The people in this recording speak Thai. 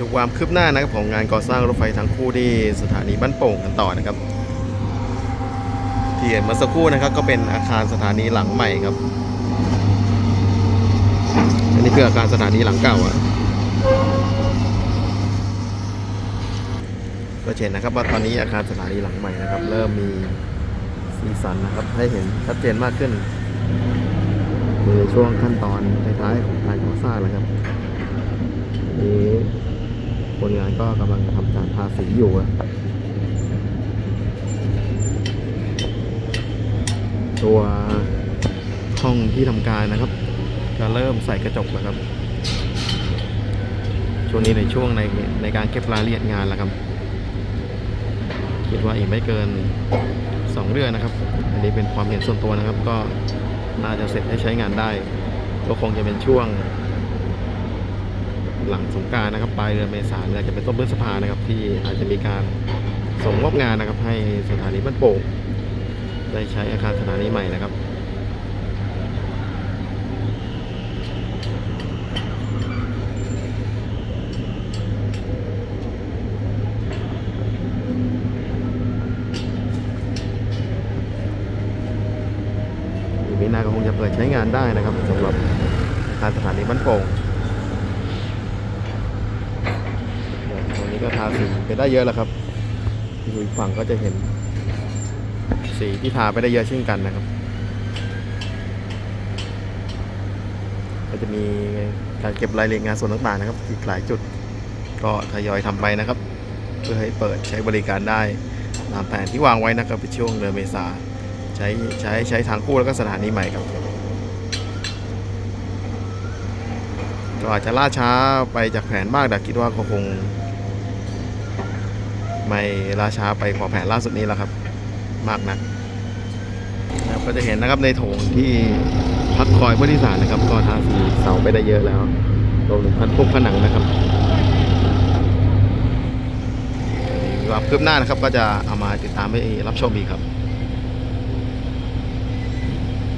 ดูความคืบหน้านะครับของงานก่อสร้างรถไฟทางคู่ที่สถานีบ้านโป่งกันต่อนะครับที่เห็นเมื่อสักครู่นะครับ ก็เป็นอาคารสถานีหลังใหม่ครับ อันนี้คืออาคารสถานีหลังเก่าอะก็เห็นนะครับว่าตอนนี้อาคารสถานีหลังใหม่นะครับ เริ่มมีสีสันนะครับ ให้เห็นชัดเจนมากขึ้นในช่วงขั้นตอนท้ายๆของการก่อสร้างนะครับ คนงานก็กำลังทำการทาสีอยู่อะตัวห้องที่ทำการนะครับ จะเริ่มใส่กระจกแล้วครับ ช่วงนี้ในช่วงในในการเก็บรายละเอียดงานแล้วครับ คิดว่าอีกไม่เกิน 2 เดือนนะครับ อันนี้เป็นความเห็นส่วนตัวนะครับ ก็น่าจะเสร็จให้ใช้งานได้ ก็คงจะเป็นช่วง หลังสงการนะครับปลายเดือนเมษายนอาจจะเป็นต้นพฤษภานะครับ ที่อาจจะมีการส่งมอบงานนะครับ ให้สถานีบ้านโป่งได้ใช้อาคารสถานีใหม่นะครับอีกไม่นาก็คงจะเปิดใช้งานได้นะครับสำหรับอาคารสถานีบ้านโป่งเนี่ก็ทาสีไปได้เยอะแล้วครับดูอีกฝั่งก็จะเห็น สีที่ทาไปได้เยอะเช่นกันนะครับ ก็จะมีการเก็บรายละเอียดงานส่วนต่างๆนะครับ อีกหลายจุดก็ทยอยทำไปนะครับ เพื่อให้เปิดใช้บริการได้ตามแผนที่วางไว้นะครับในช่วงเดือนเมษาใช้ใช้ใช้ทางคู่แล้วก็สถานีใหม่ครับก็อาจจะล่าช้าไปจากแผนมากแต่คิดว่าก็คง ไม่ล่าช้าไปกว่าแผนล่าสุดนี้แล้วครับ มากนักนะครับก็จะเห็นนะครับในโถงที่พักคอยผู้โดยสารนะครับ ก็ทาสีเสาไปได้เยอะแล้วรวมถึงพันพวกผนังนะครับความคืบหน้านะครับก็จะเอามาติดตามให้รับชมอีกครับ